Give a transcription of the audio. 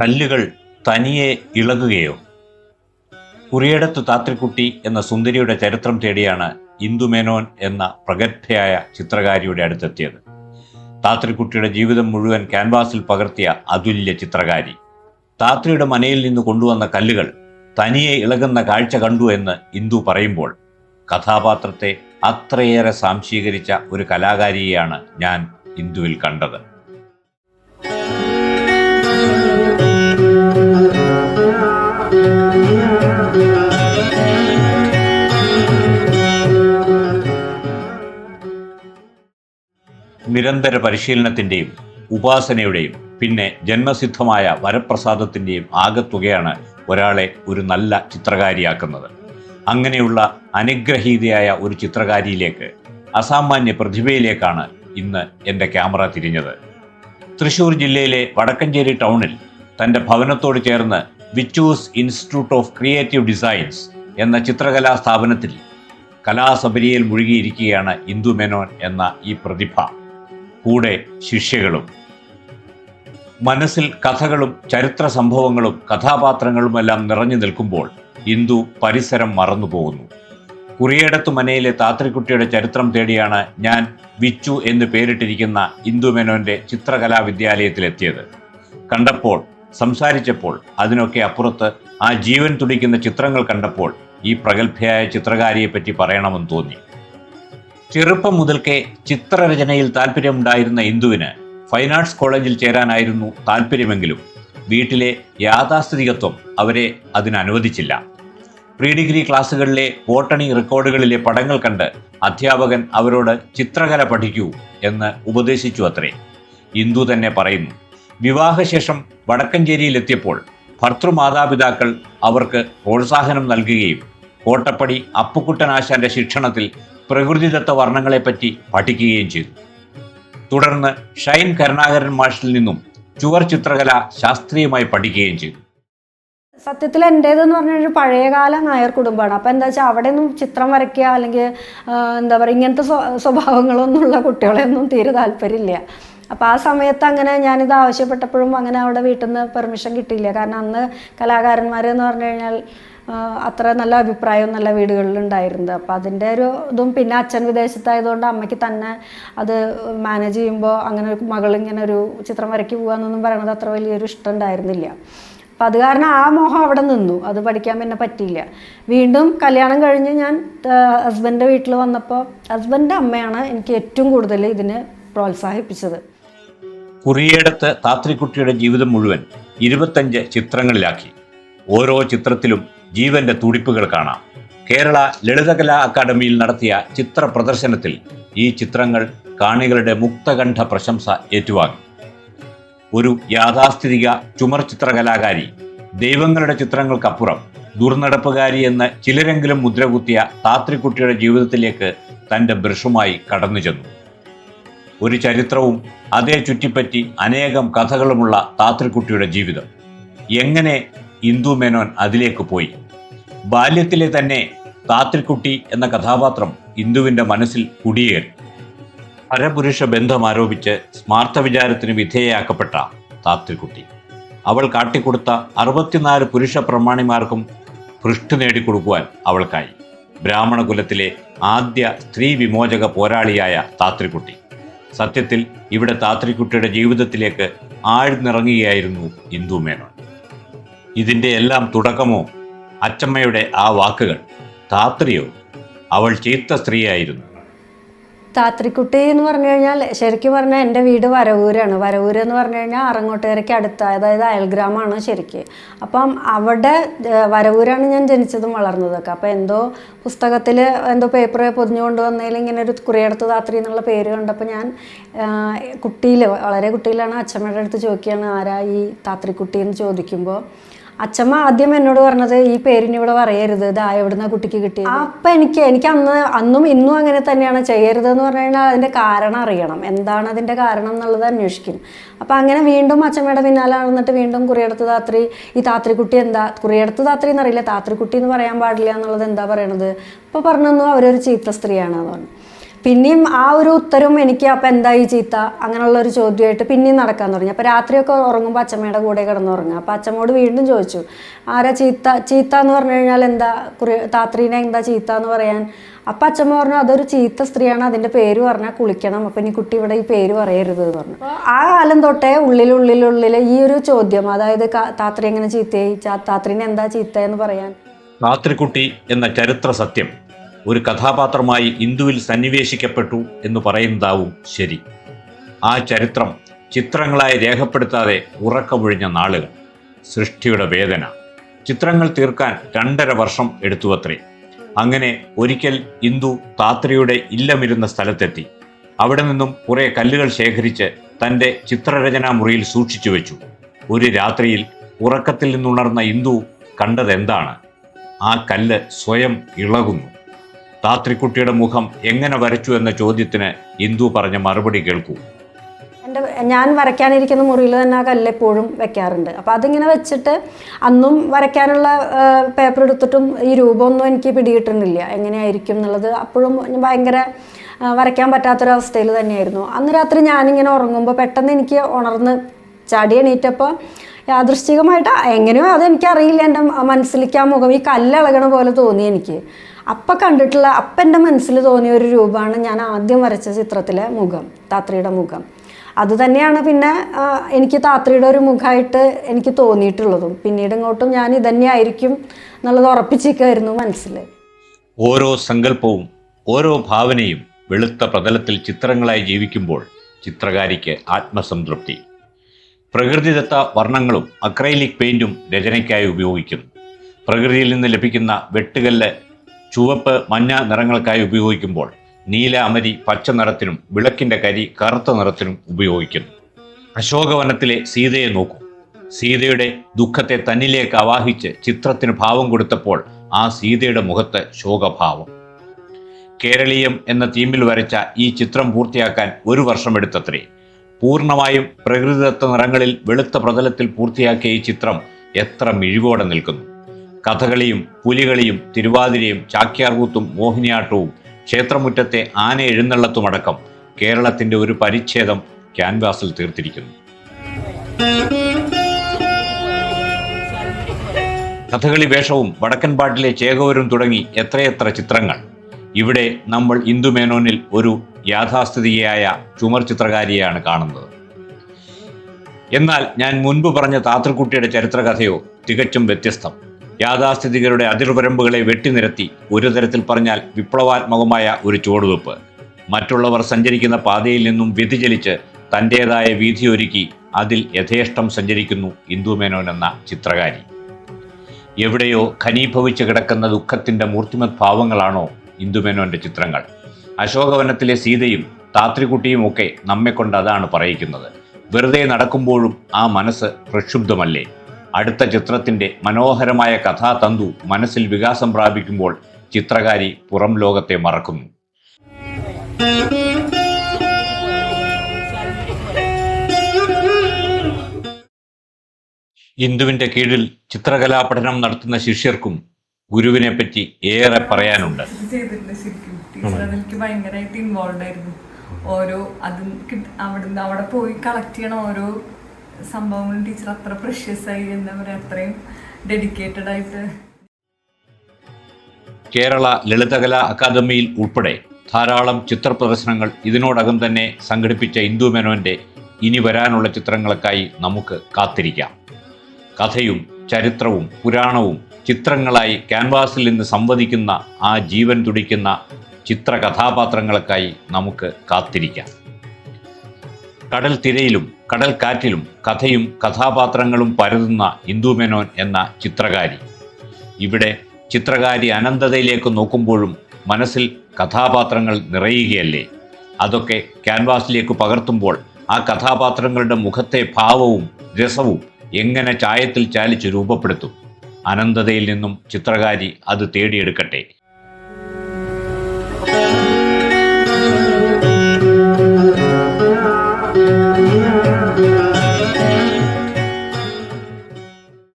കല്ലുകൾ തനിയെ ഇളകുകയോ. കുറിയടത്ത് താത്രിക്കുട്ടി എന്ന സുന്ദരിയുടെ ചരിത്രം തേടിയാണ് ഇന്ദുമേനോൻ എന്ന പ്രഗത്ഭയായ ചിത്രകാരിയുടെ അടുത്തെത്തിയത്. താത്രിക്കുട്ടിയുടെ ജീവിതം മുഴുവൻ ക്യാൻവാസിൽ പകർത്തിയ അതുല്യ ചിത്രകാരി. താത്രിയുടെ മനയിൽ നിന്ന് കൊണ്ടുവന്ന കല്ലുകൾ തനിയെ ഇളകുന്ന കാഴ്ച കണ്ടു എന്ന് ഇന്ദു പറയുമ്പോൾ കഥാപാത്രത്തെ അത്രയേറെ സാംശീകരിച്ച ഒരു കലാകാരിയെയാണ് ഞാൻ ഇന്ദുവിൽ കണ്ടത്. നിരന്തര പരിശീലനത്തിന്റെയും ഉപാസനയുടെയും പിന്നെ ജന്മസിദ്ധമായ വരപ്രസാദത്തിന്റെയും ആകത്തുകയാണ് ഒരാളെ ഒരു നല്ല ചിത്രകാരിയാക്കുന്നത്. അങ്ങനെയുള്ള അനുഗ്രഹീതയായ ഒരു ചിത്രകാരിയിലേക്ക് അസാമാന്യ പ്രതിഭയിലേക്കാണ് ഇന്ന് എന്റെ ക്യാമറ തിരിഞ്ഞത്. തൃശൂർ ജില്ലയിലെ വടക്കഞ്ചേരി ടൗണിൽ തന്റെ ഭവനത്തോട് ചേർന്ന് Vichu's institute of creative designs എന്ന ചിത്രകലാ സ്ഥാപനത്തിൽ കലാസബരിയിൽ മുഴുകിയിരിക്കുകയാണ് ഇന്ദു മേനോൻ എന്ന ഈ പ്രതിഭ. കൂടെ ശിഷ്യകളും മനസ്സിൽ കഥകളും ചരിത്ര സംഭവങ്ങളും കഥാപാത്രങ്ങളുമെല്ലാം നിറഞ്ഞു നിൽക്കുമ്പോൾ ഇന്ദു പരിസരം മറന്നുപോകുന്നു. കുറിയേടത്തു മനയിലെ താത്രിക്കുട്ടിയുടെ ചരിത്രം തേടിയാണ് ഞാൻ വിച്ചു എന്ന് പേരിട്ടിരിക്കുന്ന ഇന്ദു മേനോന്റെ ചിത്രകലാ വിദ്യാലയത്തിലെത്തിയത് കണ്ടപ്പോൾ സംസാരിച്ചപ്പോൾ അതിനൊക്കെ അപ്പുറത്ത് ആ ജീവൻ തുടിക്കുന്ന ചിത്രങ്ങൾ കണ്ടപ്പോൾ ഈ പ്രഗത്ഭയായ ചിത്രകാരിയെപ്പറ്റി പറയണമെന്ന് തോന്നി. ചെറുപ്പം മുതൽക്കേ ചിത്രരചനയിൽ താല്പര്യമുണ്ടായിരുന്ന ഇന്ദുവിന് ഫൈൻ ആർട്സ് കോളേജിൽ ചേരാനായിരുന്നു താല്പര്യമെങ്കിലും. വീട്ടിലെ യാഥാസ്ഥിതികത്വം അവരെ അതിനനുവദിച്ചില്ല. പ്രീ ഡിഗ്രി ക്ലാസ്സുകളിലെ ബോട്ടണി റെക്കോർഡുകളിലെ പടങ്ങൾ കണ്ട് അധ്യാപകൻ അവരോട് ചിത്രകല പഠിക്കൂ എന്ന് ഉപദേശിച്ചു അത്രേ. ഇന്ദു തന്നെ പറയുന്നു വിവാഹശേഷം വടക്കഞ്ചേരിയിലെത്തിയപ്പോൾ ഭർത്തൃമാതാപിതാക്കൾ അവർക്ക് പ്രോത്സാഹനം നൽകുകയും കോട്ടപ്പടി അപ്പുക്കുട്ടനാശാന്റെ ശിക്ഷണത്തിൽ പ്രകൃതിദത്ത വർണങ്ങളെപ്പറ്റി പഠിക്കുകയും ചെയ്തു. തുടർന്ന് ഷൈൻ കരുണാകരൻ മാഷിൽ നിന്നും ചുവർ ചിത്രകല ശാസ്ത്രീയമായി പഠിക്കുകയും ചെയ്തു. സത്യത്തിൽ എന്റേതെന്ന് ഒരു പഴയകാല നായർ കുടുംബമാണ്. അപ്പം എന്താ വെച്ചാൽ അവിടെ ഒന്നും ചിത്രം വരയ്ക്കുക അല്ലെങ്കിൽ എന്താ പറയുക ഇങ്ങനത്തെ സ്വ- സ്വഭാവങ്ങളൊന്നും ഉള്ള കുട്ടികളെയൊന്നും തീരെ താല്പര്യമില്ല. അപ്പോൾ ആ സമയത്ത് അങ്ങനെ ഞാനിത് ആവശ്യപ്പെട്ടപ്പോഴും അങ്ങനെ അവിടെ വീട്ടിൽ നിന്ന് പെർമിഷൻ കിട്ടിയില്ല. കാരണം അന്ന് കലാകാരന്മാരെന്ന് പറഞ്ഞു കഴിഞ്ഞാൽ അത്ര നല്ല അഭിപ്രായം നല്ല വീടുകളിൽ ഉണ്ടായിരുന്നത് അപ്പം അതിന്റെ ഒരു ഇതും പിന്നെ അച്ഛൻ വിദേശത്തായതുകൊണ്ട് അമ്മയ്ക്ക് തന്നെ അത് മാനേജ് ചെയ്യുമ്പോൾ അങ്ങനെ ഒരു മകൾ ഇങ്ങനെ ഒരു ചിത്രം വരയ്ക്ക് പോകാന്നൊന്നും പറയണത് അത്ര വലിയൊരു ഇഷ്ടം ഉണ്ടായിരുന്നില്ല. അപ്പം അത് കാരണം ആ മോഹം അവിടെ നിന്നു. അത് പഠിക്കാൻ പിന്നെ പറ്റിയില്ല. വീണ്ടും കല്യാണം കഴിഞ്ഞ് ഞാൻ ഹസ്ബൻഡിന്റെ വീട്ടിൽ വന്നപ്പോൾ ഹസ്ബൻഡിന്റെ അമ്മയാണ് എനിക്ക് ഏറ്റവും കൂടുതൽ ഇതിന് പ്രോത്സാഹിപ്പിച്ചത്. കുറിയേടത്ത് താത്രിക്കുട്ടിയുടെ ജീവിതം മുഴുവൻ ഇരുപത്തഞ്ച് ചിത്രങ്ങളിലാക്കി. ഓരോ ചിത്രത്തിലും ജീവന്റെ തുടിപ്പുകൾ കാണാം. കേരള ലളിതകലാ അക്കാദമിയിൽ നടത്തിയ ചിത്ര പ്രദർശനത്തിൽ ഈ ചിത്രങ്ങൾ കാണികളുടെ മുക്തകണ്ഠ പ്രശംസ ഏറ്റുവാങ്ങി. ഒരു യാഥാസ്ഥിതിക ചുമർ ചിത്രകലാകാരി ദൈവങ്ങളുടെ ചിത്രങ്ങൾക്കപ്പുറം ദുർനടപ്പുകാരി എന്ന് ചിലരെങ്കിലും മുദ്രകുത്തിയ താത്രിക്കുട്ടിയുടെ ജീവിതത്തിലേക്ക് തന്റെ ബ്രഷുമായി കടന്നു ചെന്നു. ഒരു ചരിത്രവും അതേ ചുറ്റിപ്പറ്റി അനേകം കഥകളുമുള്ള താത്രിക്കുട്ടിയുടെ ജീവിതം. എങ്ങനെ ഇന്ദു മേനോൻ അതിലേക്ക് പോയി. ബാല്യത്തിലെ തന്നെ താത്രിക്കുട്ടി എന്ന കഥാപാത്രം ഇന്ദുവിന്റെ മനസ്സിൽ കുടിയേറി. പരപുരുഷ ബന്ധം ആരോപിച്ച് സ്മാർത്ഥ വിചാരത്തിന് വിധേയയാക്കപ്പെട്ട താത്രിക്കുട്ടി അവൾ കാട്ടിക്കൊടുത്ത അറുപത്തിനാല് പുരുഷ പ്രമാണിമാർക്കും പൃഷ്ഠു നേടിക്കൊടുക്കുവാൻ അവൾക്കായി. ബ്രാഹ്മണ കുലത്തിലെ ആദ്യ സ്ത്രീ വിമോചക പോരാളിയായ താത്രിക്കുട്ടി സത്യത്തിൽ ഇവിടെ താത്രിക്കുട്ടിയുടെ ജീവിതത്തിലേക്ക് ആഴ്ന്നിറങ്ങുകയായിരുന്നു ഇന്ദു മേനോൻ ഇതിന്റെ എല്ലാം തുടക്കമോ? അച്ചമ്മയുടെ ആ വാക്കുകൾ താത്രിയോ അവൾ ചീത്ത സ്ത്രീയായിരുന്നു. താത്രിക്കുട്ടി എന്ന് പറഞ്ഞു കഴിഞ്ഞാൽ ശരിക്കും പറഞ്ഞാൽ എന്റെ വീട് വരവൂരാണ്. വരവൂര് എന്ന് പറഞ്ഞു കഴിഞ്ഞാൽ അറങ്ങോട്ടുകരയ്ക്ക് അടുത്ത അതായത് അയൽഗ്രാമമാണ് ശരിക്ക്. അപ്പം അവിടെ വരവൂരാണ് ഞാൻ ജനിച്ചതും വളർന്നതൊക്കെ. അപ്പോൾ എന്തോ പുസ്തകത്തിൽ എന്തോ പേപ്പർ പൊതിഞ്ഞു കൊണ്ടുവന്നതിൽ ഇങ്ങനെ ഒരു കുറിയടത്ത് താത്രി എന്നുള്ള പേര് കണ്ടപ്പോൾ ഞാൻ കുട്ടിയിൽ വളരെ കുട്ടിയിലാണ് അച്ഛമ്മയുടെ അടുത്ത് ചോദിക്കുകയാണ് ആരാ ഈ താത്രിക്കുട്ടി? എന്ന് ചോദിക്കുമ്പോൾ അച്ഛമ്മ ആദ്യം എന്നോട് പറഞ്ഞത് ഈ പേരിന് ഇവിടെ പറയരുത്. ഇതാ എവിടുന്ന കുട്ടിക്ക് കിട്ടി അപ്പൊ എനിക്ക് എനിക്ക് അന്ന് അന്നും ഇന്നും അങ്ങനെ തന്നെയാണ് ചെയ്യരുത് എന്ന് പറഞ്ഞു കഴിഞ്ഞാൽ അതിന്റെ കാരണം അറിയണം. എന്താണ് അതിന്റെ കാരണം എന്നുള്ളത് അന്വേഷിക്കും. അപ്പൊ അങ്ങനെ വീണ്ടും അച്ഛമ്മയുടെ പിന്നാലെ നടന്നിട്ട് വീണ്ടും കുറിയടത്ത് താത്രി ഈ താത്രിക്കുട്ടി എന്താ? കുറിയടത്ത് താത്രി എന്നറിയില്ല. താത്രിക്കുട്ടി എന്ന് പറയാൻ പാടില്ല എന്നുള്ളത് എന്താ പറയണത്? അപ്പൊ പറഞ്ഞു അവരൊരു ചീത്ത സ്ത്രീയാണ് എന്ന് പറഞ്ഞു. പിന്നെയും ആ ഒരു ഉത്തരവും എനിക്ക് അപ്പം എന്തായി ചീത്ത? അങ്ങനെയുള്ള ഒരു ചോദ്യമായിട്ട് പിന്നെയും നടക്കാൻ തുടങ്ങി. അപ്പോൾ രാത്രിയൊക്കെ ഉറങ്ങുമ്പോൾ അച്ഛമ്മയുടെ കൂടെ കിടന്നുറങ്ങുക അപ്പോൾ അച്ഛമ്മോട് വീണ്ടും ചോദിച്ചു ആരാ ചീത്ത? ചീത്ത എന്ന് പറഞ്ഞു കഴിഞ്ഞാൽ എന്താ? കുറി താത്രീനെ എന്താ ചീത്ത എന്ന് പറയാൻ? അപ്പം അച്ഛമ്മ പറഞ്ഞു അതൊരു ചീത്ത സ്ത്രീയാണ് അതിന്റെ പേര് പറഞ്ഞാൽ കുളിക്കണം. അപ്പം ഇനി കുട്ടി ഇവിടെ ഈ പേര് പറയരുത് എന്ന് പറഞ്ഞു. ആ കാലം തൊട്ടേ ഉള്ളിലുള്ളിലുള്ളിൽ ഈ ഒരു ചോദ്യം അതായത് താത്രി എങ്ങനെ ചീത്തയായി? താത്രീനെ എന്താ ചീത്ത എന്ന് പറയാൻ? രാത്രിക്കുട്ടി എന്ന ചരിത്ര സത്യം. ഒരു കഥാപാത്രമായി ഇന്ദുവിൽ സന്നിവേശിക്കപ്പെട്ടു എന്ന് പറയുന്നതാവും ശരി. ആ ചരിത്രം ചിത്രങ്ങളായി രേഖപ്പെടുത്താതെ ഉറക്കമൊഴിഞ്ഞ നാളുകൾ സൃഷ്ടിയുടെ വേദന. ചിത്രങ്ങൾ തീർക്കാൻ രണ്ടര വർഷം എടുത്തുവത്രേ. അങ്ങനെ ഒരിക്കൽ ഇന്ദു താത്രിയുടെ ഇല്ലമിരുന്ന സ്ഥലത്തെത്തി. അവിടെ നിന്നും കുറെ കല്ലുകൾ ശേഖരിച്ച് തന്റെ ചിത്രരചനാ മുറിയിൽ സൂക്ഷിച്ചു വെച്ചു. ഒരു രാത്രിയിൽ ഉറക്കത്തിൽ നിന്നുണർന്ന ഇന്ദു കണ്ടതെന്താണ്? ആ കല്ല് സ്വയം ഇളകുന്നു. താത്രിക്കുട്ടിയുടെ മുഖം എങ്ങനെ വരച്ചു എന്ന ചോദ്യത്തിന് ഇന്ദു പറഞ്ഞ മറുപടി കേൾക്കൂ. എന്റെ ഞാൻ വരയ്ക്കാനിരിക്കുന്ന മുറിയിൽ തന്നെ ആ കല്ല് എപ്പോഴും വെക്കാറുണ്ട്. അപ്പോൾ അതിങ്ങനെ വെച്ചിട്ട് അന്നും വരയ്ക്കാനുള്ള പേപ്പർ എടുത്തിട്ടും ഈ രൂപമൊന്നും എനിക്ക് പിടികിട്ടുന്നില്ല. എങ്ങനെയായിരിക്കും എന്നുള്ളത് അപ്പോഴും ഭയങ്കര വരയ്ക്കാൻ പറ്റാത്തൊരവസ്ഥയിൽ തന്നെയായിരുന്നു. അന്ന് രാത്രി ഞാനിങ്ങനെ ഉറങ്ങുമ്പോൾ പെട്ടെന്ന് എനിക്ക് ഉണർന്ന് ചാടി എണീറ്റപ്പോൾ യാദൃശ്ചികമായിട്ട് എങ്ങനെയോ അതെനിക്കറിയില്ല. എന്റെ മനസ്സിലേക്ക് ആ മുഖം ഈ കല്ലിളകണ പോലെ തോന്നി എനിക്ക്. അപ്പം കണ്ടിട്ടുള്ള അപ്പം എന്റെ മനസ്സിൽ തോന്നിയ ഒരു രൂപമാണ് ഞാൻ ആദ്യം വരച്ച ചിത്രത്തിലെ മുഖം താത്രിയുടെ മുഖം. അത് തന്നെയാണ് പിന്നെ എനിക്ക് താത്രിയുടെ ഒരു മുഖമായിട്ട് എനിക്ക് തോന്നിയിട്ടുള്ളതും. പിന്നീട് ഇങ്ങോട്ടും ഞാൻ ഇതന്നെ ആയിരിക്കും എന്നുള്ളത് ഉറപ്പിച്ചിരിക്കുമായിരുന്നു മനസ്സിൽ. ഓരോ സങ്കല്പവും ഓരോ ഭാവനയും വെളുത്ത പ്രതലത്തിൽ ചിത്രങ്ങളായി ജീവിക്കുമ്പോൾ ചിത്രകാരിക്ക് ആത്മസംതൃപ്തി. പ്രകൃതിദത്ത വർണങ്ങളും അക്രൈലിക് പെയിന്റും രചനയ്ക്കായി ഉപയോഗിക്കുന്നു. പ്രകൃതിയിൽ നിന്ന് ലഭിക്കുന്ന വെട്ടുകല്ല് ചുവപ്പ് മഞ്ഞ നിറങ്ങൾക്കായി ഉപയോഗിക്കുമ്പോൾ നീല അമരി പച്ച നിറത്തിനും വിളക്കിന്റെ കരി കറുത്ത നിറത്തിനും ഉപയോഗിക്കുന്നു. അശോകവനത്തിലെ സീതയെ നോക്കൂ. സീതയുടെ ദുഃഖത്തെ തന്നിലേക്ക് ആവാഹിച്ച് ചിത്രത്തിന് ഭാവം കൊടുത്തപ്പോൾ ആ സീതയുടെ മുഖത്ത് ശോകഭാവം. കേരളീയം എന്ന തീമിൽ വരച്ച ഈ ചിത്രം പൂർത്തിയാക്കാൻ ഒരു വർഷം വർഷമെടുത്തത്രേ പൂർണമായും പ്രകൃതിദത്ത നിറങ്ങളിൽ വെളുത്ത പ്രതലത്തിൽ പൂർത്തിയാക്കിയ ഈ ചിത്രം എത്ര മിഴിവോടെ നിൽക്കുന്നു. കഥകളിയും പുലികളിയും തിരുവാതിരയും ചാക്യാർകൂത്തും മോഹിനിയാട്ടവും ക്ഷേത്രമുറ്റത്തെ ആന എഴുന്നള്ളത്തുമടക്കം കേരളത്തിന്റെ ഒരു പരിച്ഛേദം ക്യാൻവാസിൽ തീർത്തിരിക്കുന്നു. കഥകളി വേഷവും വടക്കൻ പാട്ടിലെ ചേകവരും തുടങ്ങി എത്രയെത്ര ചിത്രങ്ങൾ. ഇവിടെ നമ്മൾ ഇന്ദു മേനോനിൽ ഒരു യാഥാസ്ഥിതികയായ ചുമർ ചിത്രകാരിയെയാണ് കാണുന്നത്. എന്നാൽ ഞാൻ മുൻപ് പറഞ്ഞ താത്രക്കുട്ടിയുടെ ചരിത്രകഥയോ തികച്ചും വ്യത്യസ്തം. യാഥാസ്ഥിതികരുടെ അതിർവരമ്പുകളെ വെട്ടിനിരത്തി ഒരു തരത്തിൽ പറഞ്ഞാൽ വിപ്ലവാത്മകമായ ഒരു ചുവടുവെപ്പ്. മറ്റുള്ളവർ സഞ്ചരിക്കുന്ന പാതയിൽ നിന്നും വ്യതിചലിച്ച് തന്റേതായ വീതിയൊരുക്കി അതിൽ യഥേഷ്ടം സഞ്ചരിക്കുന്നു ഇന്ദു മേനോൻ എന്ന ചിത്രകാരി. എവിടെയോ ഖനീഭവിച്ച് കിടക്കുന്ന ദുഃഖത്തിന്റെ മൂർത്തിമത് ഭാവങ്ങളാണോ ഇന്ദുമേനോന്റെ ചിത്രങ്ങൾ. അശോകവനത്തിലെ സീതയും താത്രികുട്ടിയും ഒക്കെ നമ്മെക്കൊണ്ട് അതാണ് പറയിക്കുന്നത്. വെറുതെ നടക്കുമ്പോഴും ആ മനസ്സ് പ്രക്ഷുബ്ധമല്ലേ? അടുത്ത ചിത്രത്തിന്റെ മനോഹരമായ കഥാതന്തു മനസ്സിൽ വികാസം പ്രാപിക്കുമ്പോൾ ചിത്രകാരി പുറം ലോകത്തെ മറക്കുന്നു. ഇന്ദുവിന്റെ കീഴിൽ ചിത്രകലാ പഠനം നടത്തുന്ന ശിഷ്യർക്കും ഗുരുവിനെ പറ്റി ഏറെ പറയാനുണ്ട്. ഭയങ്കരമായിട്ട് ഇൻവോൾവ് ആയിരുന്നു. ഓരോ അതും അവിടുന്ന് അവിടെ പോയി കളക്ട് ചെയ്യണ ഓരോ സംഭവങ്ങളും ടീച്ചർ അത്ര പ്രഷ്യസ് ആയി എന്താ പറയാ അത്രയും ഡെഡിക്കേറ്റഡ് ആയിട്ട്. കേരള ലളിതകലാ അക്കാദമിയിൽ ഉൾപ്പെടെ ധാരാളം ചിത്ര പ്രദർശനങ്ങൾ ഇതിനോടകം തന്നെ സംഘടിപ്പിച്ച ഇന്ദു മേനോന്റെ ഇനി വരാനുള്ള ചിത്രങ്ങൾക്കായി നമുക്ക് കാത്തിരിക്കാം. കഥയും ചരിത്രവും പുരാണവും ചിത്രങ്ങളായി ക്യാൻവാസിൽ നിന്ന് സംവദിക്കുന്ന ആ ജീവൻ തുടിക്കുന്ന ചിത്രകഥാപാത്രങ്ങൾക്കായി നമുക്ക് കാത്തിരിക്കാം. കടൽ തിരയിലും കടൽ കാറ്റിലും കഥയും കഥാപാത്രങ്ങളും പരതുന്ന ഇന്ദു മേനോൻ എന്ന ചിത്രകാരി. ഇവിടെ ചിത്രകാരി അനന്തതയിലേക്ക് നോക്കുമ്പോഴും മനസ്സിൽ കഥാപാത്രങ്ങൾ നിറയുകയല്ലേ? അതൊക്കെ ക്യാൻവാസിലേക്ക് പകർത്തുമ്പോൾ ആ കഥാപാത്രങ്ങളുടെ മുഖത്തെ ഭാവവും രസവും എങ്ങനെ ചായത്തിൽ ചാലിച്ച് രൂപപ്പെടുത്തും? അനന്തതയിൽ നിന്നും ചിത്രകാരി അത് തേടിയെടുക്കട്ടെ.